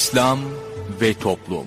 İslam ve Toplum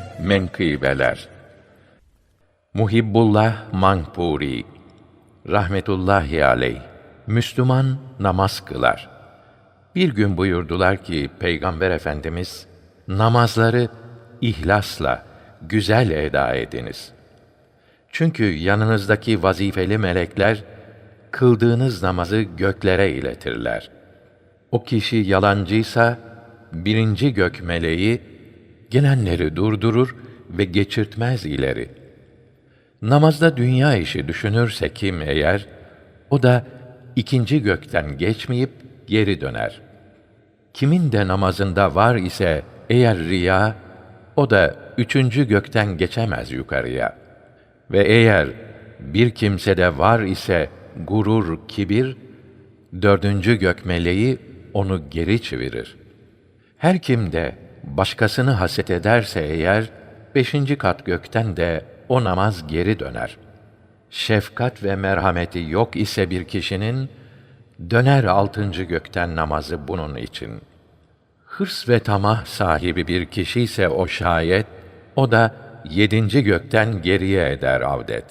menkıbeler Muhibbullah Manpuri Rahmetullahi aleyh Müslüman namaz kılar. Bir gün buyurdular ki Peygamber Efendimiz namazları ihlasla güzel eda ediniz. Çünkü yanınızdaki vazifeli melekler kıldığınız namazı göklere iletirler. O kişi yalancıysa birinci gök meleği gelenleri durdurur ve geçirtmez ileri. Namazda dünya işi düşünürse kim eğer, o da ikinci gökten geçmeyip geri döner. Kimin de namazında var ise eğer riya, o da üçüncü gökten geçemez yukarıya. Ve eğer bir kimsede var ise gurur, kibir, dördüncü gök meleği onu geri çevirir. Her kim de başkasını haset ederse eğer, beşinci kat gökten de o namaz geri döner. Şefkat ve merhameti yok ise bir kişinin, döner altıncı gökten namazı bunun için. Hırs ve tamah sahibi bir kişi ise o şayet, o da yedinci gökten geriye eder avdet.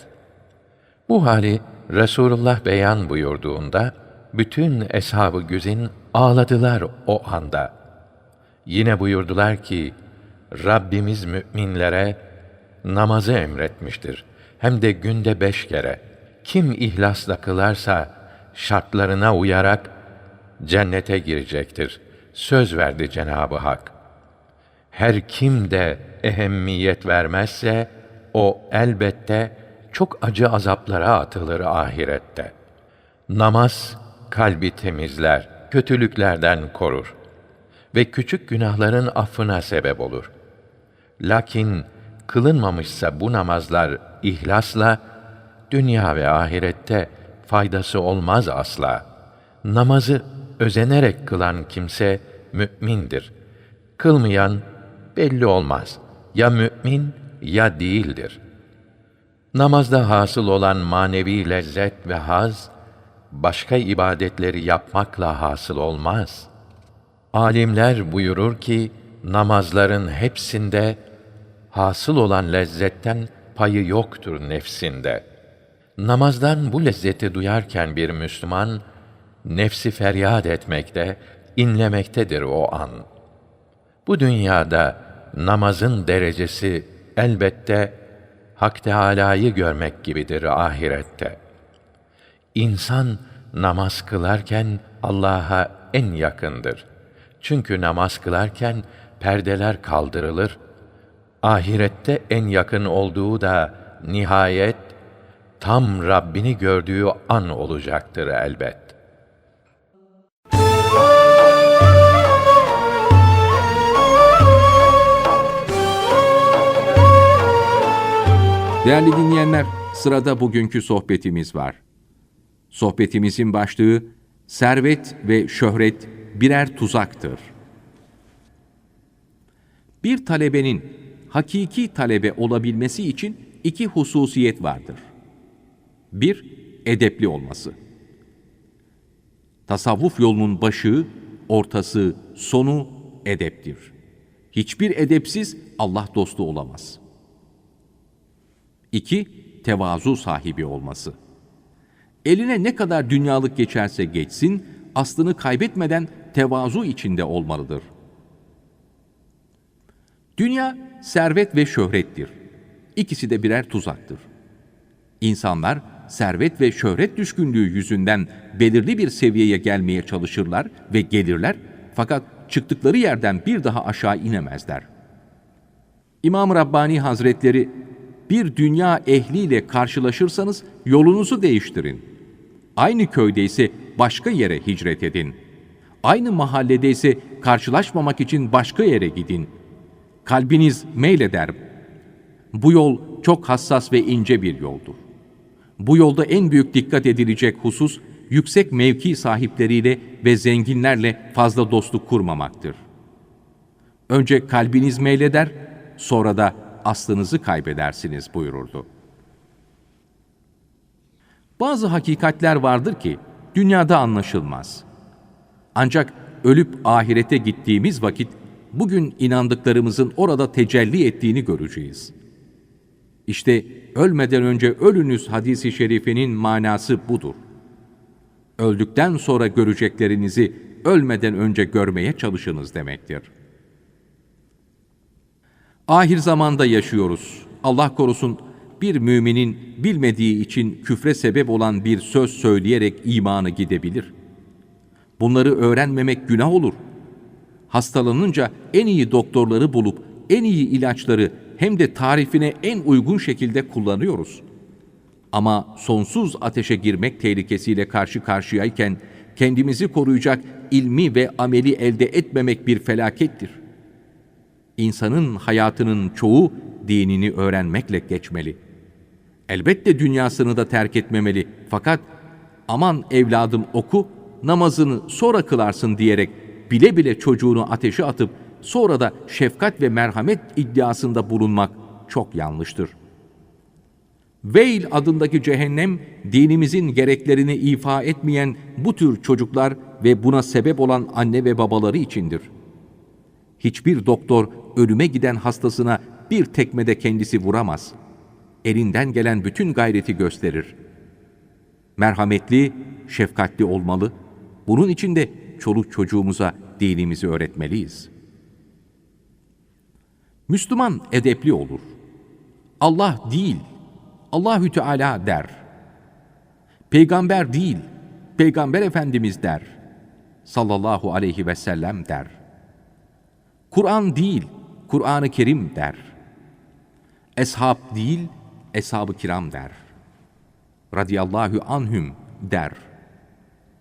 Bu hali Resulullah beyan buyurduğunda, bütün eshab-ı güzin ağladılar o anda.'' Yine buyurdular ki, Rabbimiz müminlere namazı emretmiştir. Hem de günde beş kere. Kim ihlasla kılarsa, şartlarına uyarak cennete girecektir. Söz verdi Cenab-ı Hak. Her kim de ehemmiyet vermezse, o elbette çok acı azaplara atılır ahirette. Namaz, kalbi temizler, kötülüklerden korur ve küçük günahların affına sebep olur. Lakin kılınmamışsa bu namazlar ihlasla dünya ve ahirette faydası olmaz asla. Namazı özenerek kılan kimse mümindir. Kılmayan belli olmaz. Ya mümin ya değildir. Namazda hasıl olan manevi lezzet ve haz başka ibadetleri yapmakla hasıl olmaz.'' Alimler buyurur ki namazların hepsinde hasıl olan lezzetten payı yoktur nefsinde. Namazdan bu lezzeti duyarken bir Müslüman nefsi feryat etmekte, inlemektedir o an. Bu dünyada namazın derecesi elbette Hak Teâlâ'yı görmek gibidir ahirette. İnsan namaz kılarken Allah'a en yakındır. Çünkü namaz kılarken perdeler kaldırılır. Ahirette en yakın olduğu da nihayet tam Rabbini gördüğü an olacaktır elbet. Değerli dinleyenler, sırada bugünkü sohbetimiz var. Sohbetimizin başlığı Servet ve Şöhret birer tuzaktır. Bir talebenin hakiki talebe olabilmesi için iki hususiyet vardır. Bir, edepli olması. Tasavvuf yolunun başı, ortası, sonu edeptir. Hiçbir edepsiz Allah dostu olamaz. İki, tevazu sahibi olması. Eline ne kadar dünyalık geçerse geçsin, aslını kaybetmeden tevazu içinde olmalıdır. Dünya servet ve şöhrettir. İkisi de birer tuzaktır. İnsanlar servet ve şöhret düşkünlüğü yüzünden belirli bir seviyeye gelmeye çalışırlar ve gelirler fakat çıktıkları yerden bir daha aşağı inemezler. İmam Rabbani Hazretleri bir dünya ehliyle karşılaşırsanız yolunuzu değiştirin. Aynı köyde ise başka yere hicret edin. Aynı mahallede ise karşılaşmamak için başka yere gidin. Kalbiniz meyleder. Bu yol çok hassas ve ince bir yoldur. Bu yolda en büyük dikkat edilecek husus yüksek mevki sahipleriyle ve zenginlerle fazla dostluk kurmamaktır. Önce kalbiniz meyleder, sonra da aslınızı kaybedersiniz buyururdu. Bazı hakikatler vardır ki dünyada anlaşılmaz. Ancak ölüp ahirete gittiğimiz vakit bugün inandıklarımızın orada tecelli ettiğini göreceğiz. İşte ölmeden önce ölünüz hadisi şerifinin manası budur. Öldükten sonra göreceklerinizi ölmeden önce görmeye çalışınız demektir. Ahir zamanda yaşıyoruz. Allah korusun bir müminin bilmediği için küfre sebep olan bir söz söyleyerek imanı gidebilir. Bunları öğrenmemek günah olur. Hastalanınca en iyi doktorları bulup en iyi ilaçları hem de tarifine en uygun şekilde kullanıyoruz. Ama sonsuz ateşe girmek tehlikesiyle karşı karşıyayken kendimizi koruyacak ilmi ve ameli elde etmemek bir felakettir. İnsanın hayatının çoğu dinini öğrenmekle geçmeli. Elbette dünyasını da terk etmemeli fakat aman evladım oku, namazını sonra kılarsın diyerek bile bile çocuğunu ateşe atıp sonra da şefkat ve merhamet iddiasında bulunmak çok yanlıştır. Veil adındaki cehennem, dinimizin gereklerini ifa etmeyen bu tür çocuklar ve buna sebep olan anne ve babaları içindir. Hiçbir doktor ölüme giden hastasına bir tekmede kendisi vuramaz. Elinden gelen bütün gayreti gösterir. Merhametli, şefkatli olmalı. Bunun için de çoluk çocuğumuza dinimizi öğretmeliyiz.'' Müslüman edepli olur. Allah değil, Allahü Teala der. Peygamber değil, Peygamber Efendimiz der. Sallallahu aleyhi ve sellem der. Kur'an değil, Kur'an-ı Kerim der. Eshab değil, Eshab-ı Kiram der. Radiyallahu anhüm der.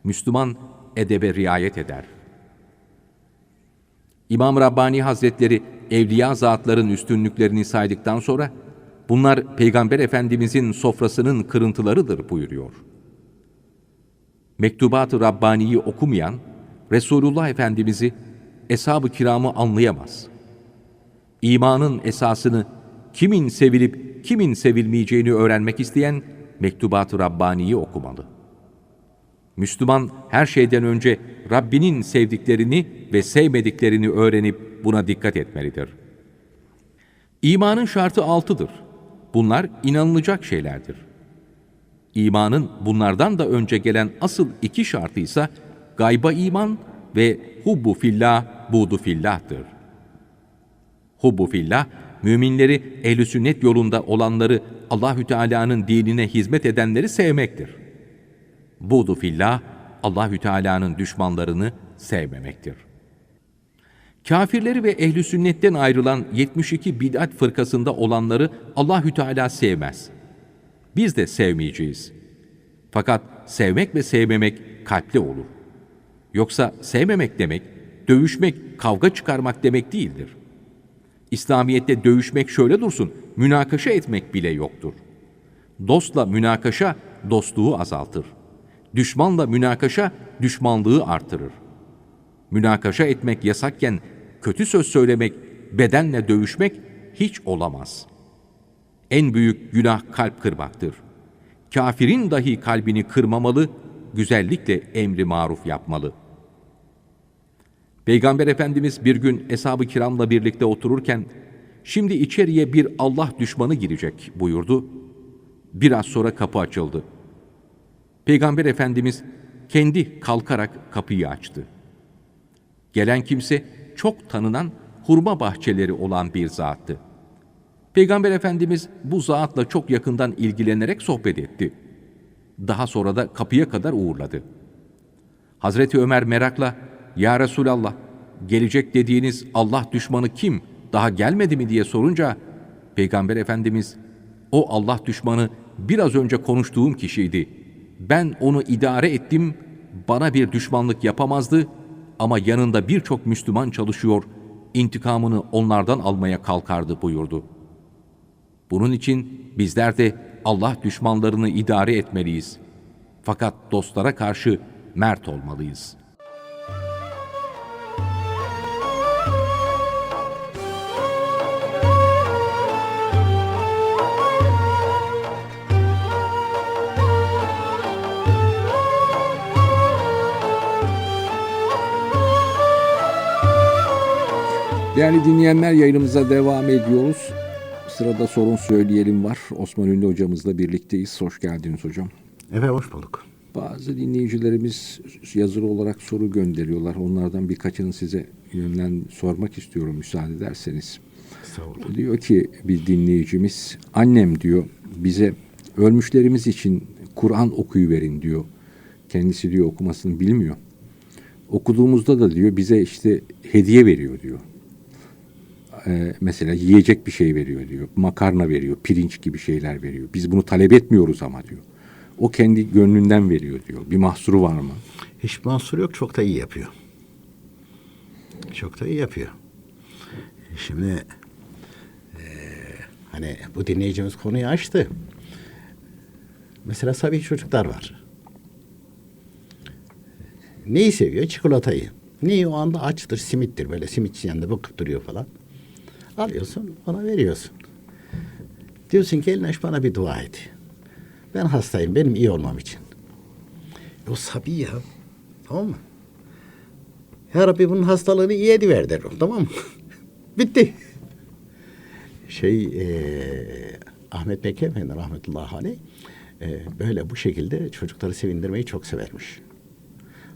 Müslüman edebe riayet eder. İmam Rabbani Hazretleri evliya zatların üstünlüklerini saydıktan sonra bunlar Peygamber Efendimizin sofrasının kırıntılarıdır buyuruyor. Mektubat-ı Rabbani'yi okumayan Resulullah Efendimiz'i eshab-ı kiramı anlayamaz. İmanın esasını kimin sevilip kimin sevilmeyeceğini öğrenmek isteyen Mektubat-ı Rabbani'yi okumalı. Müslüman her şeyden önce Rabbinin sevdiklerini ve sevmediklerini öğrenip buna dikkat etmelidir. İmanın şartı altıdır. Bunlar inanılacak şeylerdir. İmanın bunlardan da önce gelen asıl iki şartı ise gayba iman ve hubbu fillah, budu fillah'tır. Hubbu fillah, müminleri ehl sünnet yolunda olanları Allahü Teala'nın dinine hizmet edenleri sevmektir. Budu fillah, Allahü Teala'nın düşmanlarını sevmemektir. Kafirleri ve ehli sünnetten ayrılan 72 bid'at fırkasında olanları Allahü Teala sevmez. Biz de sevmeyeceğiz. Fakat sevmek ve sevmemek kalpte olur. Yoksa sevmemek demek, dövüşmek, kavga çıkarmak demek değildir. İslamiyet'te dövüşmek şöyle dursun, münakaşa etmek bile yoktur. Dostla münakaşa dostluğu azaltır. Düşmanla münakaşa düşmanlığı artırır. Münakaşa etmek yasakken kötü söz söylemek, bedenle dövüşmek hiç olamaz. En büyük günah kalp kırmaktır. Kafirin dahi kalbini kırmamalı, güzellikle emri maruf yapmalı. Peygamber Efendimiz bir gün eshab-ı kiramla birlikte otururken, şimdi içeriye bir Allah düşmanı girecek buyurdu. Biraz sonra kapı açıldı. Peygamber Efendimiz kendi kalkarak kapıyı açtı. Gelen kimse çok tanınan hurma bahçeleri olan bir zattı. Peygamber Efendimiz bu zatla çok yakından ilgilenerek sohbet etti. Daha sonra da kapıya kadar uğurladı. Hazreti Ömer merakla, Ya Resulallah, gelecek dediğiniz Allah düşmanı kim, daha gelmedi mi diye sorunca, Peygamber Efendimiz, o Allah düşmanı biraz önce konuştuğum kişiydi. Ben onu idare ettim, bana bir düşmanlık yapamazdı ama yanında birçok Müslüman çalışıyor, intikamını onlardan almaya kalkardı buyurdu. Bunun için bizler de Allah düşmanlarını idare etmeliyiz. Fakat dostlara karşı mert olmalıyız. Değerli dinleyenler yayınımıza devam ediyoruz. Sırada sorun söyleyelim var. Osman Ünlü hocamızla birlikteyiz. Hoş geldiniz hocam. Evet hoş bulduk. Bazı dinleyicilerimiz yazılı olarak soru gönderiyorlar. Onlardan birkaçını size yönlen sormak istiyorum müsaade ederseniz. Sağ olun. Diyor ki bir dinleyicimiz annem diyor bize ölmüşlerimiz için Kur'an okuyuverin diyor. Kendisi diyor okumasını bilmiyor. Okuduğumuzda da diyor bize işte hediye veriyor diyor. Ee, mesela yiyecek bir şey veriyor diyor. Makarna veriyor, pirinç gibi şeyler veriyor. Biz bunu talep etmiyoruz ama diyor. O kendi gönlünden veriyor diyor. Bir mahsuru var mı? Hiç mahsur yok çok da iyi yapıyor. Çok da iyi yapıyor. Şimdi eee, hani bu dinleyicimiz konuyu açtı. Mesela sabi çocuklar var. Neyi seviyor? Çikolatayı. Neyi o anda açtır, simittir. Böyle simitçi yanında bakıp duruyor falan. Alıyorsun, ona veriyorsun. Diyorsun ki Elinaş bana bir dua et. Ben hastayım, benim iyi olmam için. O sabi ya. Tamam mı? Ya Rabbi bunun hastalığını iyi ediver der o, tamam mı? Bitti. Şey eee Ahmet Mekke Efendi rahmetullahi aleyh eee, böyle bu şekilde çocukları sevindirmeyi çok severmiş.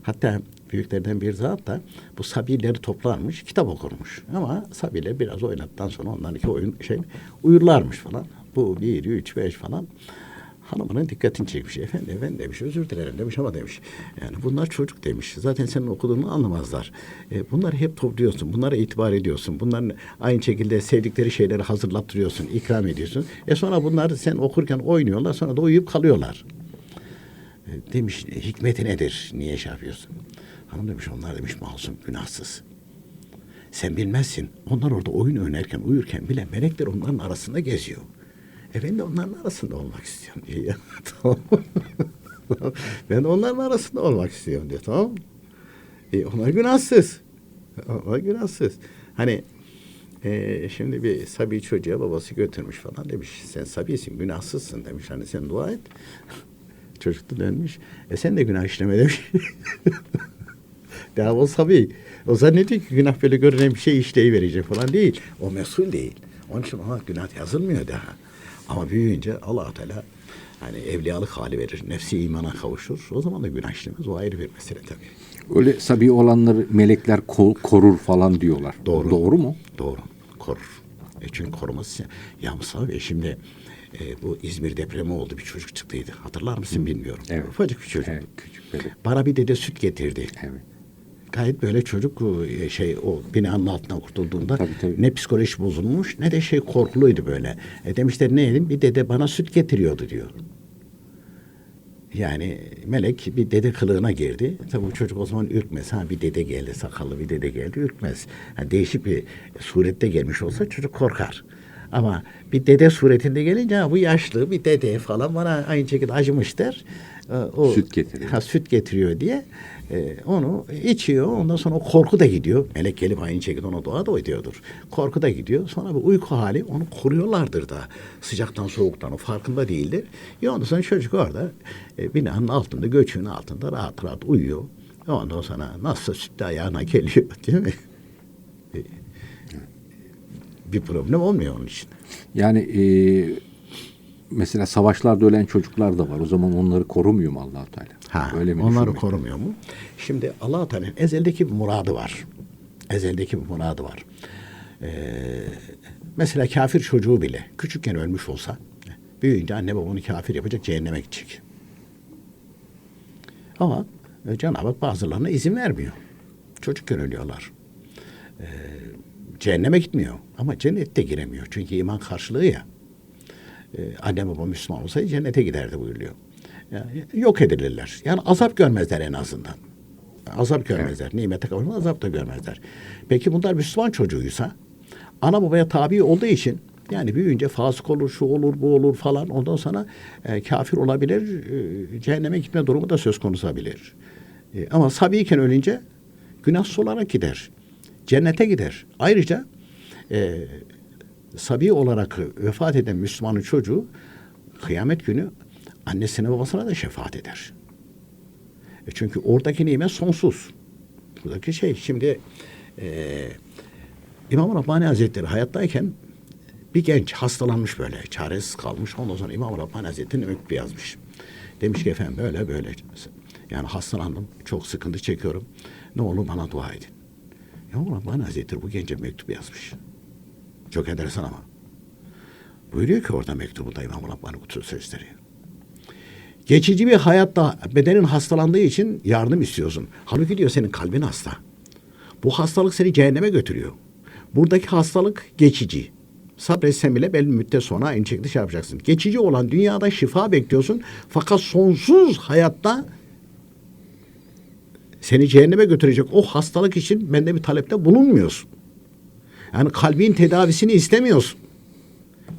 Hatta büyüklerden bir zat da bu sabileri toplarmış, kitap okurmuş. Ama sabiler biraz oynattıktan sonra onlarınki oyun şey uyurlarmış falan. Bu bir, üç, beş falan. Hanımının dikkatini çekmiş. Efendi ben demiş özür dilerim demiş ama demiş. Yani bunlar çocuk demiş. Zaten senin okuduğunu anlamazlar. E, bunları hep topluyorsun. Bunlara itibar ediyorsun. Bunların aynı şekilde sevdikleri şeyleri hazırlattırıyorsun. ikram ediyorsun. E sonra bunlar sen okurken oynuyorlar. Sonra da uyuyup kalıyorlar. E, demiş hikmeti nedir? Niye şey yapıyorsun? Hanım demiş onlar demiş masum, günahsız. Sen bilmezsin. Onlar orada oyun oynarken, uyurken bile melekler onların arasında geziyor. E ben de onların arasında olmak istiyorum diyor tamam. ben de onların arasında olmak istiyorum diyor. Tamam? E, onlar günahsız. Onlar günahsız. Hani e, şimdi bir sabi çocuğa babası götürmüş falan demiş. Sen sabisin, günahsızsın demiş. Hani sen dua et. Çocuk da dönmüş. E sen de günah işleme demiş. Daha o sabi. O zannediyor ki günah böyle görünen bir şey işleyiverecek falan değil. O mesul değil. Onun için ona günah yazılmıyor daha. Ama büyüyünce allah Teala hani evliyalık hali verir. Nefsi imana kavuşur. O zaman da günah işlemez. O ayrı bir mesele tabii. Öyle sabi olanları melekler ko- korur falan diyorlar. Doğru. Doğru mu? Doğru. Korur. E çünkü koruması. Ya Mustafa Bey şimdi e, bu İzmir depremi oldu. Bir çocuk çıktıydı. Hatırlar mısın bilmiyorum. Evet. Ufacık bir çocuk. Evet, küçük böyle. Bana bir dede süt getirdi. Evet. Gayet böyle çocuk e, şey o binanın altına kurtulduğunda Tabii, tabii. ne psikoloji bozulmuş ne de şey korkuluydu böyle. E demişler ne yedim? Bir dede bana süt getiriyordu diyor. Yani melek bir dede kılığına girdi. Tabii bu çocuk o zaman ürkmez. Ha bir dede geldi, sakallı bir dede geldi ürkmez. Ha, değişik bir surette gelmiş olsa çocuk korkar. Ama bir dede suretinde gelince ha, bu yaşlı bir dede falan bana aynı şekilde acımış der. E, O, Süt getiriyor. Ha, süt getiriyor diye e, onu içiyor. Ondan sonra o korku da gidiyor. Melek gelip aynı şekilde ona dua da ediyordur. Korku da gidiyor. Sonra bir uyku hali onu koruyorlardır da. Sıcaktan soğuktan o farkında değildir. Ya ondan sonra çocuk orada e, binanın altında göçüğün altında rahat rahat uyuyor. Ondan sonra nasıl süt de ayağına geliyor değil mi? E, bir problem olmuyor onun için. Yani e, mesela savaşlarda ölen çocuklar da var. O zaman onları korumuyor mu allah Teala? Ha, Öyle mi onları korumuyor mu? Şimdi allah Teala'nın ezeldeki bir muradı var. Ezeldeki bir muradı var. Ee, mesela kafir çocuğu bile küçükken ölmüş olsa büyüyünce anne baba onu kafir yapacak cehenneme gidecek. Ama e, Cenab-ı Hak bazılarına izin vermiyor. Çocukken ölüyorlar. Ee, cehenneme gitmiyor ama cennette giremiyor. Çünkü iman karşılığı ya. Ee, anne baba Müslüman olsaydı cennete giderdi buyuruyor. Yani yok edilirler. Yani azap görmezler en azından. Azap görmezler. Nimete kavuşma azap da görmezler. Peki bunlar Müslüman çocuğuysa ana babaya tabi olduğu için yani büyüyünce fasık olur, şu olur, bu olur falan. Ondan sonra e, kafir olabilir, e, cehenneme gitme durumu da söz konusu olabilir. E, ama sabiyken ölünce günahsız olarak gider. Cennete gider. Ayrıca e, sabi olarak vefat eden Müslümanın çocuğu kıyamet günü annesine babasına da şefaat eder. E çünkü oradaki nimet sonsuz. Buradaki şey şimdi e, İmam Rabbani Hazretleri hayattayken bir genç hastalanmış böyle çaresiz kalmış. Ondan sonra İmam Rabbani Hazretleri mektup yazmış. Demiş ki efendim böyle böyle yani hastalandım çok sıkıntı çekiyorum. Ne olur bana dua edin. İmam Rabbani Hazretleri bu gence mektup yazmış. Çok enteresan ama. Buyuruyor ki orada mektubunda İmam Rabbani Kutsal Sözleri. Geçici bir hayatta bedenin hastalandığı için yardım istiyorsun. Halbuki diyor senin kalbin hasta. Bu hastalık seni cehenneme götürüyor. Buradaki hastalık geçici. Sabretsen bile belli müddet sonra aynı şekilde şey yapacaksın. Geçici olan dünyada şifa bekliyorsun. Fakat sonsuz hayatta seni cehenneme götürecek o hastalık için bende bir talepte bulunmuyorsun. Yani kalbin tedavisini istemiyorsun.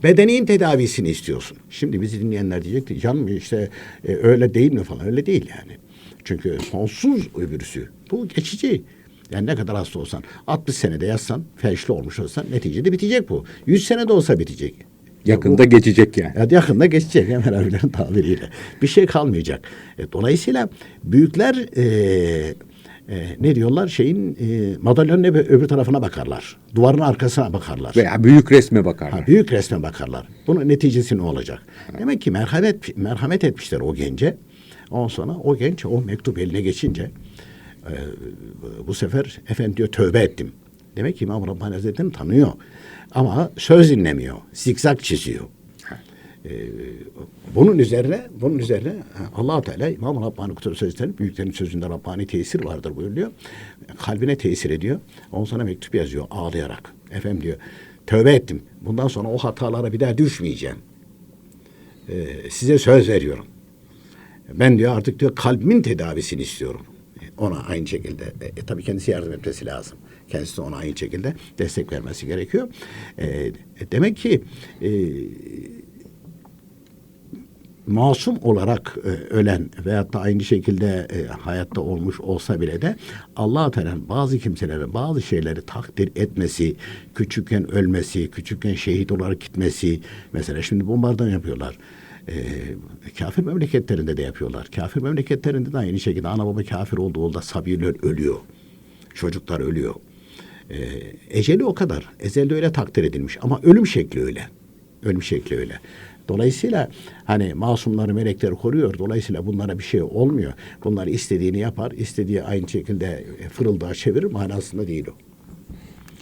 Bedenin tedavisini istiyorsun. Şimdi bizi dinleyenler diyecek ki canım işte e, öyle değil mi falan. Öyle değil yani. Çünkü sonsuz öbürsü. Bu geçici. Yani ne kadar hasta olsan 60 senede yazsan felçli olmuş olsan neticede bitecek bu. 100 senede olsa bitecek. Yakında geçecek yani. Ya yakında geçecek Emel abilerin tabiriyle. Bir şey kalmayacak. E, dolayısıyla büyükler e, e, ne diyorlar şeyin e, madalyonun öbür, tarafına bakarlar. Duvarın arkasına bakarlar. Veya büyük resme bakarlar. Ha, büyük resme bakarlar. Bunun neticesi ne olacak? Demek ki merhamet merhamet etmişler o gence. Ondan sonra o genç o mektup eline geçince e, bu sefer efendi diyor tövbe ettim. Demek ki İmam Rabbani Hazretleri'ni tanıyor. Ama söz dinlemiyor. Zikzak çiziyor. Ee, bunun üzerine bunun üzerine allah Teala İmam Rabbani Kutsal Sözleri büyüklerin sözünde Rabbani tesir vardır buyuruyor. Kalbine tesir ediyor. Ondan sonra mektup yazıyor ağlayarak. Efendim diyor tövbe ettim. Bundan sonra o hatalara bir daha düşmeyeceğim. Ee, size söz veriyorum. Ben diyor artık diyor kalbimin tedavisini istiyorum. Ona aynı şekilde e, tabii kendisi yardım etmesi lazım. Kendisi de ona aynı şekilde destek vermesi gerekiyor. E, demek ki e, masum olarak e, ölen veyahut da aynı şekilde e, hayatta olmuş olsa bile de Allah Teala'nın bazı kimselere bazı şeyleri takdir etmesi, küçükken ölmesi, küçükken şehit olarak gitmesi mesela şimdi bombardıman yapıyorlar. E, kafir memleketlerinde de yapıyorlar. Kafir memleketlerinde de aynı şekilde ana baba kafir olduğunda sabiler ölüyor. Çocuklar ölüyor. E, eceli o kadar. Ezelde öyle takdir edilmiş ama ölüm şekli öyle. Ölüm şekli öyle. Dolayısıyla hani masumları melekleri koruyor. Dolayısıyla bunlara bir şey olmuyor. Bunlar istediğini yapar. istediği aynı şekilde fırıldağı çevirir manasında değil o.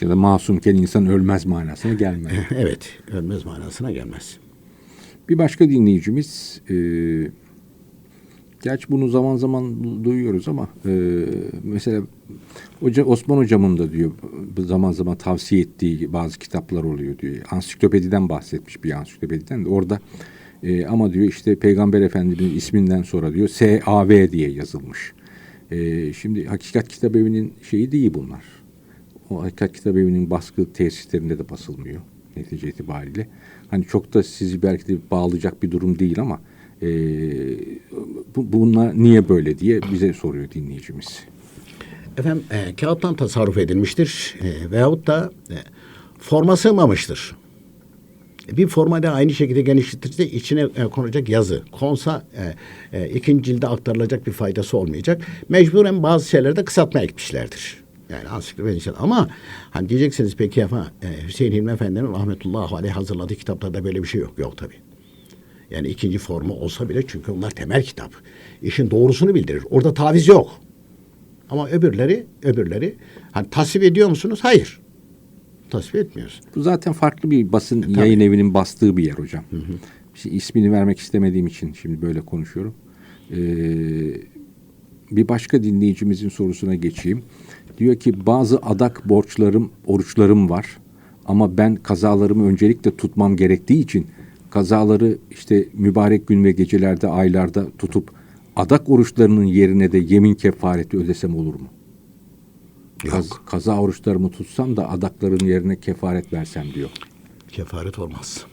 Ya da masumken insan ölmez manasına gelmez. evet. Ölmez manasına gelmez. Bir başka dinleyicimiz e, gerçi bunu zaman zaman duyuyoruz ama e, mesela Hoca, Osman hocamın da diyor zaman zaman tavsiye ettiği bazı kitaplar oluyor diyor. Ansiklopediden bahsetmiş bir ansiklopediden de orada e, ama diyor işte Peygamber Efendimiz'in isminden sonra diyor S.A.V. diye yazılmış. E, şimdi Hakikat Kitap Evi'nin şeyi değil bunlar. O Hakikat Kitap Evi'nin baskı tesislerinde de basılmıyor netice itibariyle. Hani çok da sizi belki de bağlayacak bir durum değil ama e, bu, bunlar niye böyle diye bize soruyor dinleyicimiz. Efendim e, kağıttan tasarruf edilmiştir e, veyahut da e, forma sığmamıştır. Bir forma da aynı şekilde genişletirse içine e, konacak yazı. Konsa e, e, ikinci cilde aktarılacak bir faydası olmayacak. Mecburen bazı şeyleri de kısaltmaya gitmişlerdir. Yani ansiklopedi şey. Ama hani diyeceksiniz peki ama e, Hüseyin Hilmi Efendi'nin rahmetullahi aleyh hazırladığı kitaplarda böyle bir şey yok. Yok tabii. Yani ikinci formu olsa bile çünkü onlar temel kitap. İşin doğrusunu bildirir. Orada taviz yok. Ama öbürleri, öbürleri hani tasvip ediyor musunuz? Hayır. Tasvip etmiyoruz. Bu zaten farklı bir basın yayın evinin bastığı bir yer hocam. Şimdi ismini vermek istemediğim için şimdi böyle konuşuyorum. Ee, bir başka dinleyicimizin sorusuna geçeyim. Diyor ki bazı adak borçlarım, oruçlarım var. Ama ben kazalarımı öncelikle tutmam gerektiği için kazaları işte mübarek gün ve gecelerde, aylarda tutup adak oruçlarının yerine de yemin kefareti ödesem olur mu? Kaz- kaza oruçlarımı tutsam da adakların yerine kefaret versem diyor. Kefaret olmaz.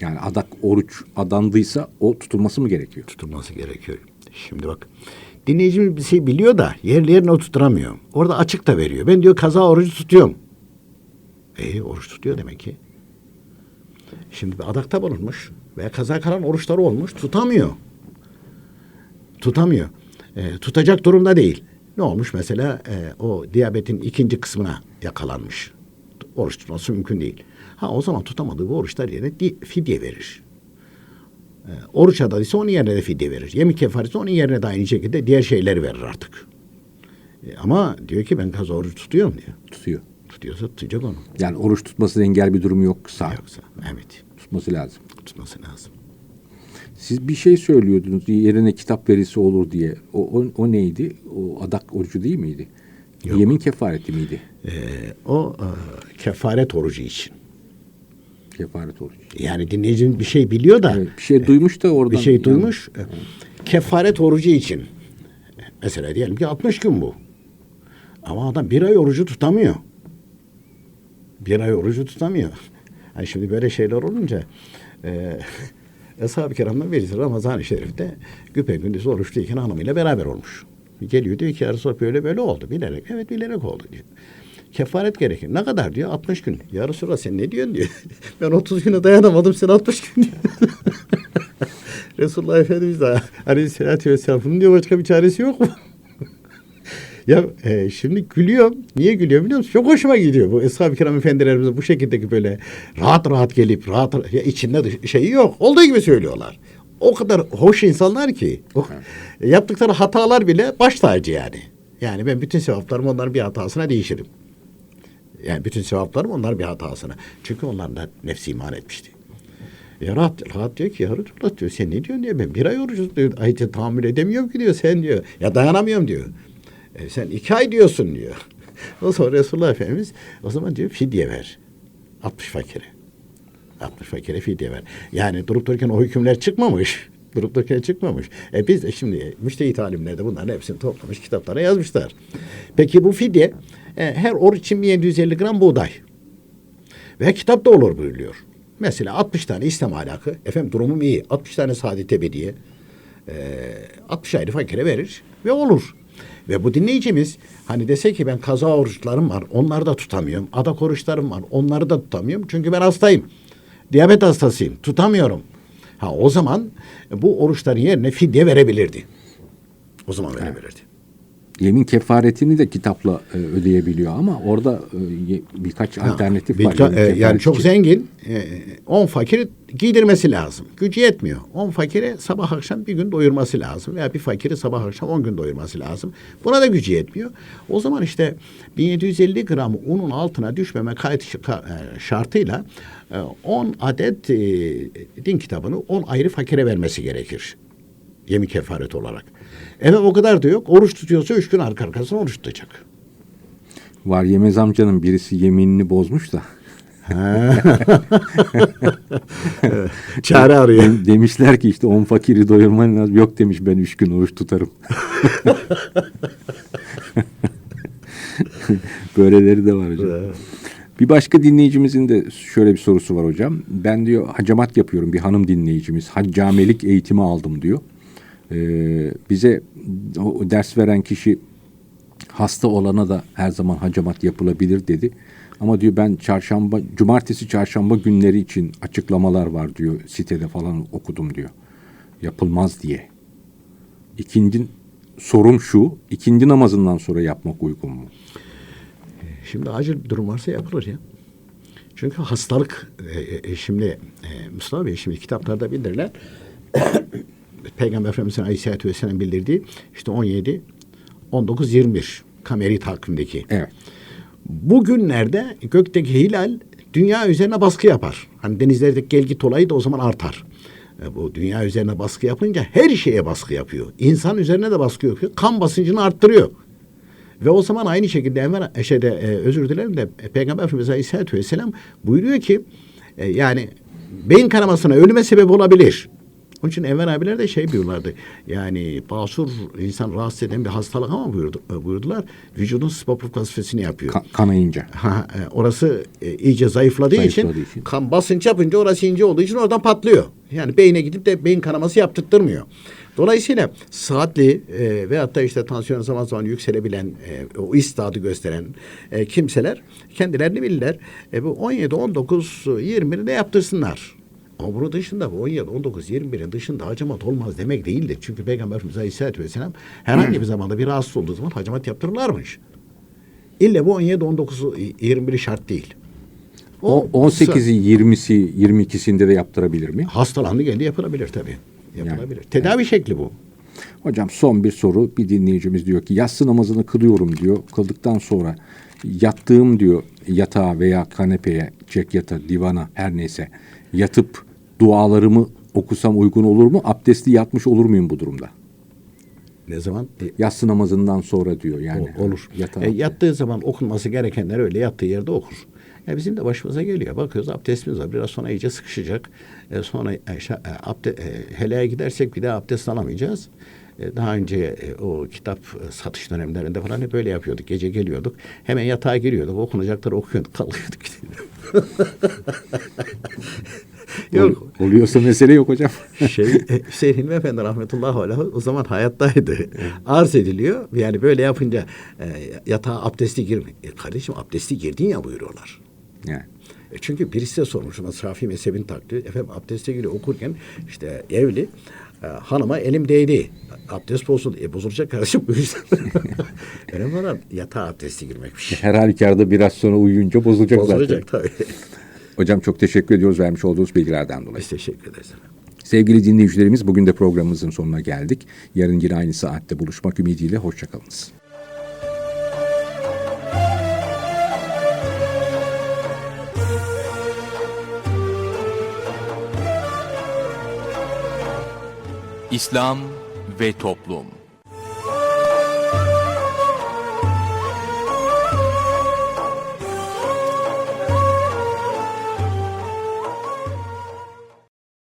Yani adak oruç adandıysa o tutulması mı gerekiyor? Tutulması gerekiyor. Şimdi bak dinleyicimiz bir şey biliyor da yerli yerine oturtamıyor. Orada açık da veriyor. Ben diyor kaza orucu tutuyorum. E oruç tutuyor demek ki. Şimdi adakta bulunmuş veya kaza kalan oruçları olmuş tutamıyor. Tutamıyor. E, tutacak durumda değil. Ne olmuş mesela e, o diyabetin ikinci kısmına yakalanmış. Oruç tutması mümkün değil. Ha o zaman tutamadığı bu oruçlar yerine fidye verir. E, oruç adadıysa onun yerine de fidye verir. Yemin kefaresi onun yerine de aynı şekilde diğer şeyleri verir artık. E, ama diyor ki ben kaza oruç tutuyorum diyor. Tutuyor. Tutuyorsa tutacak onu. Yani oruç tutmasına engel bir durumu yoksa Yoksa evet tutması lazım. tutması lazım. Siz bir şey söylüyordunuz yerine kitap verisi olur diye. O, o, o neydi? O adak orucu değil miydi? Yok. Yemin kefareti miydi? E, o e, kefaret orucu için. Kefaret orucu. Yani dinleyicinin bir şey biliyor da Evet, bir şey duymuş da oradan. bir şey yani- duymuş. E, Kefaret orucu için. Mesela diyelim ki 60 gün bu. Ama adam bir ay orucu tutamıyor. Bir ay orucu tutamıyor. Hani şimdi böyle şeyler olunca e, Eshab-ı Kiram'dan birisi Ramazan-ı Şerif'te güpe gündüz oruçluyken hanımıyla beraber olmuş. Geliyor diyor ki ya Resulallah böyle böyle oldu. Bilerek. Evet bilerek oldu diyor. Kefaret gerekir. Ne kadar diyor? 60 gün. Ya Resulallah sen ne diyorsun diyor. ben 30 güne dayanamadım sen 60 gün diyor. Resulullah Efendimiz de aleyhissalatü vesselam bunun diyor başka bir çaresi yok mu? Ya e, şimdi gülüyorum. Niye gülüyorum biliyor musun? Çok hoşuma gidiyor bu Eshab-ı Kiram efendilerimiz bu şekildeki böyle rahat rahat gelip rahat ya içinde de şeyi yok. Olduğu gibi söylüyorlar. O kadar hoş insanlar ki. O, yaptıkları hatalar bile baş tacı yani. Yani ben bütün sevaplarım onların bir hatasına değişirim. Yani bütün sevaplarım onlar bir hatasına. Çünkü onlar da nefsi iman etmişti. Ya rahat, rahat diyor ki ya Resulallah diyor sen ne diyorsun diyor ben bir ay oruç diyor. Ay tahammül edemiyorum ki diyor sen diyor. Ya dayanamıyorum diyor. E, sen iki ay diyorsun diyor. O zaman Resulullah Efendimiz o zaman diyor fidye ver. 60 fakire. 60 fakire fidye ver. Yani durup dururken o hükümler çıkmamış. Durup dururken çıkmamış. E biz de şimdi müştehit alimler de bunların hepsini toplamış kitaplara yazmışlar. Peki bu fidye e, her oruç için 1750 gram buğday. Ve kitapta olur buyuruyor. Mesela 60 tane İslam ahlakı. Efendim durumum iyi. 60 tane saadet ebediye. E, 60 ayrı fakire verir ve olur. Ve bu dinleyicimiz hani dese ki ben kaza oruçlarım var. Onları da tutamıyorum. Adak oruçlarım var. Onları da tutamıyorum. Çünkü ben hastayım. Diyabet hastasıyım. Tutamıyorum. Ha o zaman bu oruçların yerine fidye verebilirdi. O zaman verebilirdi. Yemin kefaretini de kitapla e, ödeyebiliyor ama orada e, birkaç alternatif var. Birka- yemin e, yani çok için. zengin. 10 fakiri giydirmesi lazım. Gücü yetmiyor. 10 fakiri sabah akşam bir gün doyurması lazım. Veya bir fakiri sabah akşam 10 gün doyurması lazım. Buna da gücü yetmiyor. O zaman işte 1750 gram unun altına düşmeme kayıt e, şartıyla e, 10 adet e, din kitabını 10 ayrı fakire vermesi gerekir. Yemin kefaret olarak. Evet o kadar da yok. Oruç tutuyorsa üç gün arka arkasına oruç tutacak. Var Yemez amcanın birisi yeminini bozmuş da. Çare arıyor. Dem- demişler ki işte on fakiri doyurman lazım. Yok demiş ben üç gün oruç tutarım. Böyleleri de var hocam. Bir başka dinleyicimizin de şöyle bir sorusu var hocam. Ben diyor hacamat yapıyorum bir hanım dinleyicimiz. Haccamelik eğitimi aldım diyor. Ee, bize o ders veren kişi hasta olana da her zaman hacamat yapılabilir dedi. Ama diyor ben çarşamba, cumartesi çarşamba günleri için açıklamalar var diyor sitede falan okudum diyor. Yapılmaz diye. İkinci sorum şu, ikinci namazından sonra yapmak uygun mu? Şimdi acil durum varsa yapılır ya. Çünkü hastalık e, e, şimdi e, Mustafa Bey şimdi kitaplarda bildirirler. Peygamber Efendimiz'in Aleyhisselatü Vesselam bildirdiği işte 17, 19, 21 kameri takvimdeki. Evet. Bugünlerde gökteki hilal dünya üzerine baskı yapar. Hani denizlerdeki gel git olayı da o zaman artar. E, bu dünya üzerine baskı yapınca her şeye baskı yapıyor. İnsan üzerine de baskı yapıyor. Kan basıncını arttırıyor. Ve o zaman aynı şekilde Enver şeyde, e, özür dilerim de e, Peygamber Efendimiz Aleyhisselatü Vesselam buyuruyor ki e, yani beyin kanamasına ölüme sebep olabilir. Onun için Enver abiler de şey buyurlardı. Yani basur insan rahatsız eden bir hastalık ama buyurdu, e, buyurdular. Vücudun spapuk vazifesini yapıyor. Ka- kanayınca. Ha, e, orası e, iyice zayıfladığı, Zayıfladığı için, için. kan basınç yapınca orası ince olduğu için oradan patlıyor. Yani beyne gidip de beyin kanaması yaptırtmıyor. Dolayısıyla saatli e, veyahut da işte tansiyon zaman zaman yükselebilen e, o istadı gösteren e, kimseler kendilerini bilirler. E, bu 17, 19, 20'ni de yaptırsınlar. Bunun dışında bu 17, 19, 21'in dışında hacamat olmaz demek değildir. Çünkü Peygamber Efendimiz Aleyhisselatü Vesselam herhangi bir zamanda bir rahatsız olduğu zaman hacamat yaptırırlarmış. İlle bu 17, 19, 21'i şart değil. O 18'i 20'si 22'sinde de yaptırabilir mi? hastalandı geldi yapılabilir tabii. Yapılabilir. Tedavi şekli bu. Hocam son bir soru. Bir dinleyicimiz diyor ki yatsı namazını kılıyorum diyor. Kıldıktan sonra yattığım diyor yatağa veya kanepeye, çekyata, divana her neyse yatıp dualarımı okusam uygun olur mu? Abdestli yatmış olur muyum bu durumda? Ne zaman? E, Yatsı namazından sonra diyor yani. o- olur. E, yattığı zaman okunması gerekenler öyle yattığı yerde okur. Ya bizim de başımıza geliyor. Bakıyoruz abdestimiz var. Biraz sonra iyice sıkışacak. E, sonra e, e, abde, e, helaya gidersek bir daha abdest alamayacağız. E, daha önce e, o kitap e, satış dönemlerinde falan hep böyle yapıyorduk. Gece geliyorduk. Hemen yatağa giriyorduk. Okunacakları okuyorduk. Kalkıyorduk. Yok. Ol- oluyorsa mesele yok hocam. şey e, Hüseyin Hilmi Efendi rahmetullahi aleyh o zaman hayattaydı. Arz ediliyor. Yani böyle yapınca e, yatağa abdesti girme. E, kardeşim abdesti girdin ya buyuruyorlar. yani. E çünkü birisi de sormuş ama Safi mezhebin takdir. Efendim abdeste giriyor okurken işte evli e, hanıma elim değdi. Abdest bozuldu. E bozulacak kardeşim bu yüzden. Önemli olan yatağa abdesti girmekmiş. Her halükarda biraz sonra uyuyunca bozulacak, zaten. Bozulacak tabii. Hocam çok teşekkür ediyoruz vermiş olduğunuz bilgilerden dolayı. Biz teşekkür ederiz. Sevgili dinleyicilerimiz bugün de programımızın sonuna geldik. Yarın yine aynı saatte buluşmak ümidiyle hoşçakalınız. İslam ve Toplum